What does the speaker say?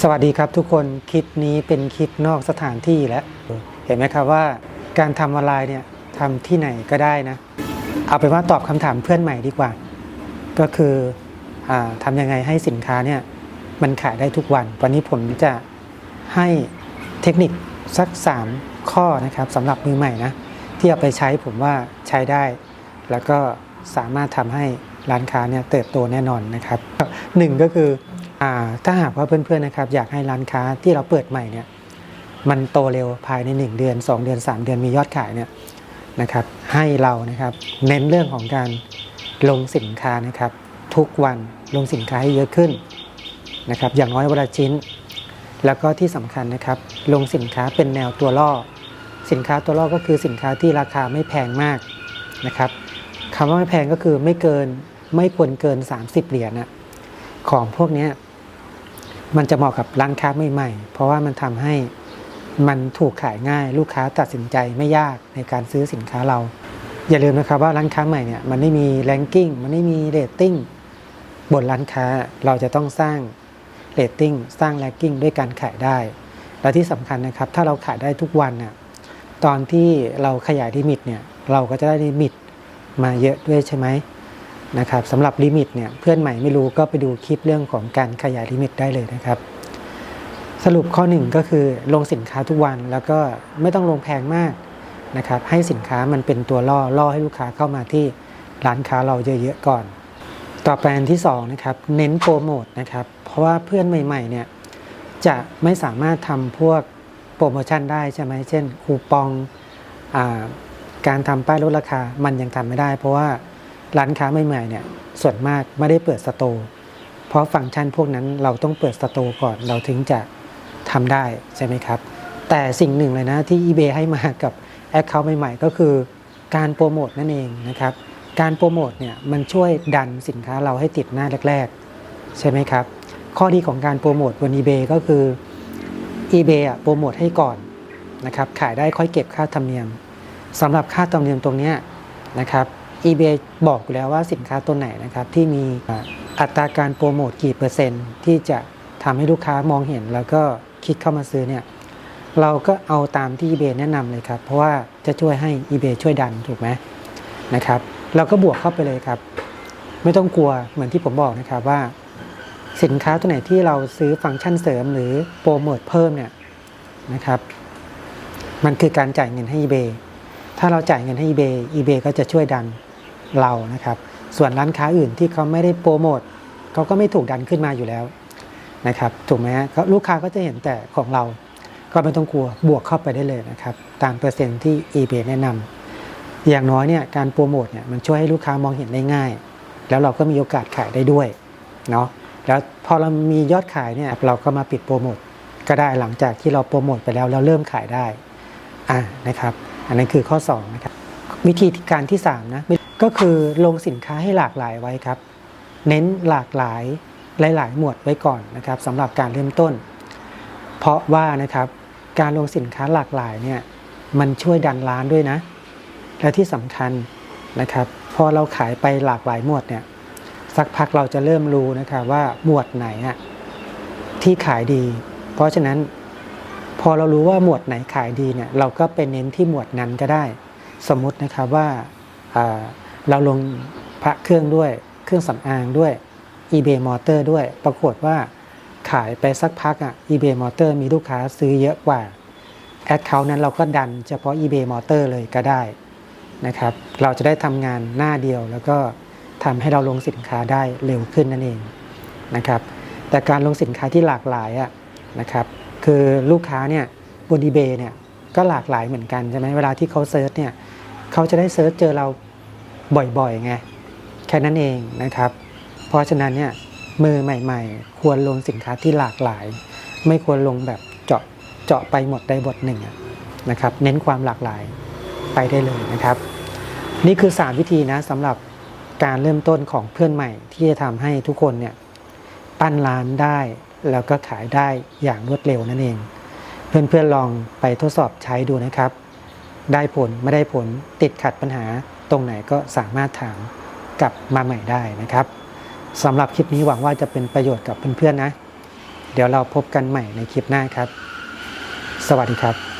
สวัสดีครับทุกคนคลิปนี้เป็นคลิปนอกสถานที่แล้วเห็นไหมครับว่าการทำออนไลน์เนี่ยทำที่ไหนก็ได้นะ เอาเป็นว่าตอบคำถามเพื่อนใหม่ดีกว่า ก็คืออทำยังไงให้สินค้าเนี่ยมันขายได้ทุกวัน วันนี้ผมจะให้เทคนิคสัก 3 ข้อนะครับสำหรับมือใหม่นะที่เอาไปใช้ผมว่าใช้ได้ แล้วก็สามารถทำให้ร้านค้าเนี่ยเติบโตแน่นอนนะครับหนึ่งก็คือ ถ้าหากว่าเพื่อนๆนะครับอยากให้ร้านค้าที่เราเปิดใหม่เนี่ยมันโตเร็วภายใน 1 เดือน 2 เดือน 3 เดือนมียอดขายเนี่ยนะครับให้เรานะครับเน้นเรื่องของการลงสินค้านะครับ ทุกวันลงสินค้าให้เยอะขึ้นนะครับอย่างน้อยวันละชิ้น แล้วก็ที่สำคัญนะครับ ลงสินค้าเป็นแนวตัวล่อ สินค้าตัวล่อก็คือสินค้าที่ราคาไม่แพงมากนะครับคำว่าไม่แพงก็คือไม่เกินไม่ควรเกิน 30 เหรียญนะ ของพวกนี้มันจะเหมาะกับร้านค้าใหม่ๆ เพราะว่ามันทำให้มันถูกขายง่าย ลูกค้าตัดสินใจไม่ยากในการซื้อสินค้าเรา อย่าลืมนะครับว่าร้านค้าใหม่เนี่ยมันไม่มีแรงกิ้งมันไม่มีเรตติ้งบนร้านค้าเราจะต้องสร้างเรตติ้งสร้างแรงกิ้งด้วยการขายได้ และที่สำคัญนะครับ ถ้าเราขายได้ทุกวันน่ะตอนที่เราขยายลิมิตเนี่ยเราก็จะได้ลิมิตมาเยอะด้วยใช่ไหม นะครับสำหรับลิมิตเนี่ยเพื่อนใหม่ไม่รู้ก็ไปดูคลิปเรื่องของการขยายลิมิตได้เลยนะครับ สรุปข้อหนึ่งก็คือลงสินค้าทุกวันแล้วก็ไม่ต้องลงแพงมากนะครับ ให้สินค้ามันเป็นตัวล่อล่อให้ลูกค้าเข้ามาที่ร้านค้าเราเยอะๆก่อน ต่อไปอันที่สองนะครับเน้นโปรโมทนะครับเพราะว่าเพื่อนใหม่ๆเนี่ยจะไม่สามารถทำพวกโปรโมชั่นได้ใช่ไหมเช่นคูปองอการทำป้ายลดราคามันยังทำไม่ได้ เพราะว่า ร้านค้าใหม่ๆเนี่ยส่วนมากไม่ได้เปิดสโตร์เพราะฟังก์ชันพวกนั้นเราต้องเปิดสโตร์ก่อนเราถึงจะทำได้ใช่ไหมครับ แต่สิ่งหนึ่งเลยนะที่ eBay ให้มากับ Account ใหม่ ๆ ก็คือการโปรโมทนั่นเองนะครับ การโปรโมทเนี่ยมันช่วยดันสินค้าเราให้ติดหน้าแรก ๆ ใช่ไหมครับ ข้อดีของการโปรโมทบน eBay ก็คือ eBay อะโปรโมทให้ก่อนนะครับขายได้ค่อยเก็บค่าธรรมเนียมสำหรับค่าธรรมเนียมตรงนี้นะครับ eBay บอกกูแล้วว่าสินค้าตัวไหนนะครับที่มีอัตราการโปรโมทกี่เปอร์เซ็นต์ที่จะทำให้ลูกค้ามองเห็นแล้วก็คลิกเข้ามาซื้อเนี่ยเราก็เอาตามที่ eBay แนะนำเลยครับ เพราะว่าจะช่วยให้ eBay ช่วยดันถูกไหมนะครับ เราก็บวกเข้าไปเลยครับ ไม่ต้องกลัวเหมือนที่ผมบอกนะครับว่า สินค้าตัวไหนที่เราซื้อฟังก์ชันเสริมหรือโปรโมทเพิ่มเนี่ยนะครับ มันคือการจ่ายเงินให้ eBay ถ้าเราจ่ายเงินให้ eBay eBay ก็จะช่วยดัน เรานะครับ ส่วนร้านค้าอื่นที่เขาไม่ได้โปรโมทเขาก็ไม่ถูกดันขึ้นมาอยู่แล้วนะครับถูกไหมฮะลูกค้าก็จะเห็นแต่ของเรา ก็ไม่ต้องกลัวบวกเข้าไปได้เลยนะครับตามเปอร์เซ็นต์ที่ eBay แนะนำอย่างน้อยเนี่ยการโปรโมทเนี่ยมันช่วยให้ลูกค้ามองเห็นได้ง่าย แล้วเราก็มีโอกาสขายได้ด้วยเนาะแล้วพอเรามียอดขายเนี่ยเราก็มาปิดโปรโมทก็ได้หลังจากที่เราโปรโมทไปแล้วเราเริ่มขายได้อ่านะครับ อันนั้นคือข้อ2นะครับวิธีการที่3นะ ก็คือลงสินค้าให้หลากหลายไว้ครับ เน้นหลากหลายหลาย ๆ หมวดไว้ก่อนนะครับสำหรับการเริ่มต้น เพราะว่านะครับการลงสินค้าหลากหลายเนี่ยมันช่วยดันร้านด้วยนะ และที่สำคัญนะครับพอเราขายไปหลากหลายหมวดเนี่ยสักพักเราจะเริ่มรู้นะครับว่าหมวดไหนอะที่ขายดี เพราะฉะนั้นพอเรารู้ว่าหมวดไหนขายดีเนี่ยเราก็ไปเน้นที่หมวดนั้นก็ได้ สมมุตินะครับว่าอ่า เราลงพระเครื่องด้วย เครื่องสำอางด้วย eBay Motor ด้วย ปรากฏว่าขายไปสักพักอะ eBay Motor มีลูกค้าซื้อเยอะกว่า Account นั้นเราก็ดันเฉพาะ eBay Motor เลยก็ได้นะครับ เราจะได้ทำงานหน้าเดียวแล้วก็ทำให้เราลงสินค้าได้เร็วขึ้นนั่นเองนะครับ แต่การลงสินค้าที่หลากหลายอะนะครับคือลูกค้าเนี่ยบน eBay เนี่ยก็หลากหลายเหมือนกันใช่ไหมเวลาที่เขาเซิร์ชเนี่ยเขาจะได้เซิร์ชเจอเรา บ่อยๆไงแค่นั้นเองนะครับ เพราะฉะนั้นเนี่ยมือใหม่ ๆ ควรลงสินค้าที่หลากหลาย ไม่ควรลงแบบเจาะเจาะไปหมดใดบทหนึ่งนะครับ เน้นความหลากหลายไปได้เลยนะครับ นี่คือ 3 วิธีนะสำหรับการเริ่มต้นของเพื่อนใหม่ที่จะทำให้ทุกคนเนี่ยปั้นร้านได้แล้วก็ขายได้อย่างรวดเร็วนั่นเอง เพื่อนๆลองไปทดสอบใช้ดูนะครับ ได้ผลไม่ได้ผลติดขัดปัญหา ตรงไหนก็สามารถถามกลับมาใหม่ได้นะครับสำหรับคลิปนี้หวังว่าจะเป็นประโยชน์กับเพื่อนๆนะ เดี๋ยวเราพบกันใหม่ในคลิปหน้าครับ สวัสดีครับ